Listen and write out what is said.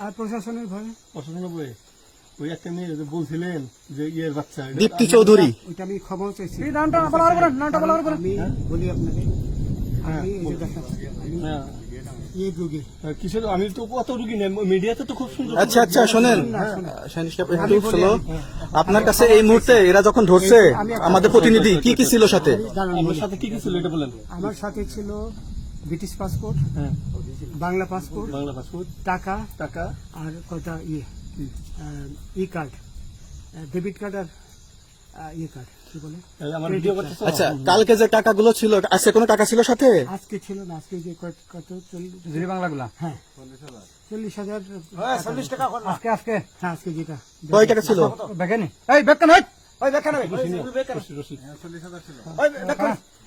আর প্রশাসনের ভয়ে প্রশাসনের বইয়ে ওই একটা মেয়ে যে বলছিলেন যে ইয়ের বাচ্চা দীপ্তি চৌধুরী। ওইটা আমি ক্ষমাও চাইছি। নামটা বলার করেন নামটা বলার করেন আমি বলি আপনাকে আমি এই যে দেখেন আমি হ্যাঁ। রুগী। কিসের আমি তো অত রুগী নেই মিডিয়াতে তো খুব সুন্দর আচ্ছা আচ্ছা শোনেন। আপনার কাছে এই মুহূর্তে এরা যখন ধরছে আমাদের প্রতিনিধি কি কি ছিল সাথে? আমার সাথে কি কি ছিল এটা বলেন। আমার সাথে ছিল ব্রিটিশ পাসপোর্ট হ্যাঁ। বাংলা পাসপোর্ট বাংলা পাসপোর্ট টাকা টাকা আর কটা ইয়ে ই। কার্ড ডেবিট কার্ড আর ইয়ে কার্ড কি বলে? আচ্ছা কালকে যে টাকাগুলো ছিল আজকে কোনো টাকা ছিল সাথে? আজকে ছিল না আজকে যে কত- কত চল্লিশ বাংলাগুলা? হ্যাঁ। চল্লিশ হাজার। চল্লিশ টাকা আজকে আজকে হ্যাঁ আজকে যেটা। কয় টাকা ছিল? বেকেনি এই বেকেন হই ওই বেকেন বেকেন এই বেকেন